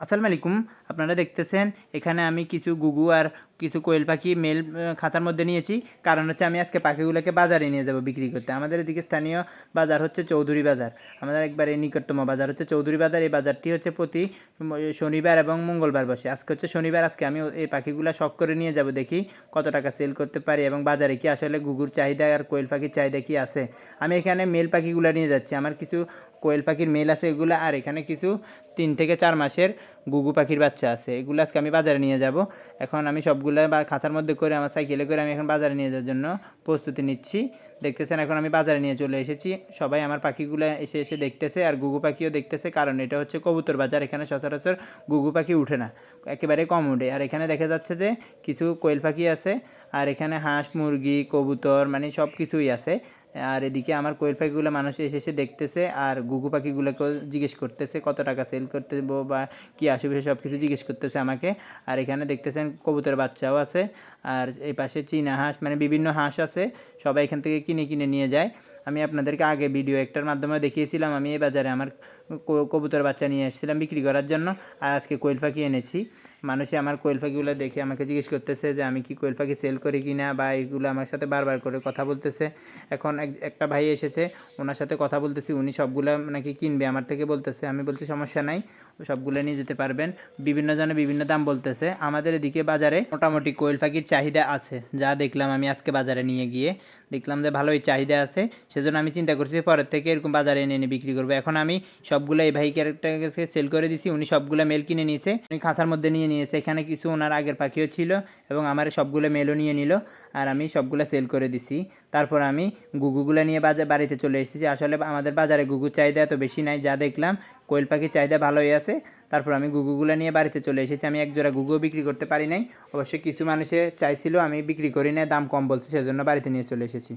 আসসালামু আলাইকুম। আপনারা দেখতেছেন এখানে আমি কিছু গুগু আর কিছু কোয়েল পাখি মেল খাঁচার মধ্যে নিয়েছি। কারণ হচ্ছে আমি আজকে পাখিগুলোকে বাজারে নিয়ে যাব বিক্রি করতে। আমাদের এদিকে স্থানীয় বাজার হচ্ছে চৌধুরী বাজার। আমাদের একবারে নিকটতম বাজার হচ্ছে চৌধুরী বাজার। এই বাজারটি হচ্ছে প্রতি শনিবার এবং মঙ্গলবার বসে। আজকে হচ্ছে শনিবার, আজকে আমি এই পাখিগুলো শখ করে নিয়ে যাব দেখি কত টাকা সেল করতে পারি এবং বাজারে কি আসলে গুগুর চাহিদা আর কোয়েল পাখির চাহিদা কি আছে। আমি এখানে মেল পাখিগুলো নিয়ে যাচ্ছি। আমার কিছু কোয়েল পাখির মেল আছে এগুলো আর এখানে কিছু তিন থেকে চার মাসের গুগু পাখির বাচ্চা আছে। এগুলো আজকে আমি বাজারে নিয়ে যাব। এখন আমি সবগুলো বা খাঁচার মধ্যে করে আমার সাইকেলে করে আমি এখন বাজারে নিয়ে যাওয়ার জন্য প্রস্তুতি নিচ্ছি। দেখতেছেন, এখন আমি বাজারে নিয়ে চলে এসেছি। সবাই আমার পাখিগুলো এসে এসে দেখতেছে আর গুগু পাখিও দেখতেছে, কারণ এটা হচ্ছে কবুতর বাজার, এখানে সচরাচর গুগু পাখি উঠে না, একেবারে কম উঠে। আর এখানে দেখা যাচ্ছে যে কিছু কোয়েল পাখি আছে, আর এখানে হাঁস, মুরগি, কবুতর মানে সব কিছুই আছে। আর এদিকে আমার কোয়েল পাখিগুলো মানুষ এসে এসে দেখতেছে, আর গুগু পাখিগুলোকেও জিজ্ঞেস করতেছে, কত টাকা সেল করতে বা কী আশেপাশে সব কিছু জিজ্ঞেস করতেছে আমাকে। আর এখানে দেখতেছেন কবুতর বাচ্চাও আছে, আর এই পাশে চীনা হাঁস মানে বিভিন্ন হাঁস আছে, সবাই এখান থেকে কিনে কিনে নিয়ে যায়। আমি আপনাদেরকে আগে ভিডিও একটার মাধ্যমে দেখিয়েছিলাম। আমি এই বাজারে আমার কবুতর বাচ্চা নিয়ে এসেছিলাম বিক্রি করার জন্য। আর আজকে কোয়েল পাখি এনেছি। মানুষে আমার কোয়েল পাখিগুলো দেখে আমাকে জিজ্ঞেস করতেছে যে আমি কি কোয়েল পাখি সেল করি কি না বা এগুলো আমার সাথে বারবার করে কথা বলতেছে। এখন এক- একটা ভাই এসেছে, ওনার সাথে কথা বলতেছি, উনি সবগুলো নাকি কিনবে, আমার থেকে বলতেছে, আমি বলছি সমস্যা নাই, সবগুলো নিয়ে যেতে পারবেন। বিভিন্ন জনে বিভিন্ন দাম বলতেছে। আমাদের এদিকে বাজারে মোটামুটি কোয়েল পাখির চাহিদা আছে, যা দেখলাম আমি আজকে বাজারে নিয়ে গিয়ে। দেখলাম যে ভালোই চাহিদা আছে, সেজন্য আমি চিন্তা করছি পরের থেকে এরকম বাজারে এনে এনে বিক্রি করব। এখন আমি সবগুলো এই ভাইকে একটা সেল করে দিছি, উনি সবগুলো মেল কিনে নিয়েছে, উনি খাঁচার মধ্যে নিয়ে নিয়েছে। এখানে কিছু ওনার আগের পাখিও ছিল এবং আমার সবগুলো মেলও নিয়ে নিল আর আমি সবগুলো সেল করে দিছি। তারপর আমি গুগুগুলো নিয়ে বাজার বাড়িতে চলে এসেছি। আসলে আমাদের বাজারে গুগুর চাহিদা এত বেশি নাই, যা দেখলাম কোয়েল পাখির চাহিদা ভালোই আছে। তারপর আমি গুগুগুলো নিয়ে বাড়িতে চলে এসেছি। আমি এক জোড়া গুগুও বিক্রি করতে পারি নাই। অবশ্যই কিছু মানুষে চাইছিল আমি বিক্রি করি না দাম কম বলছে, সেজন্য বাড়িতে নিয়ে চলে এসেছি।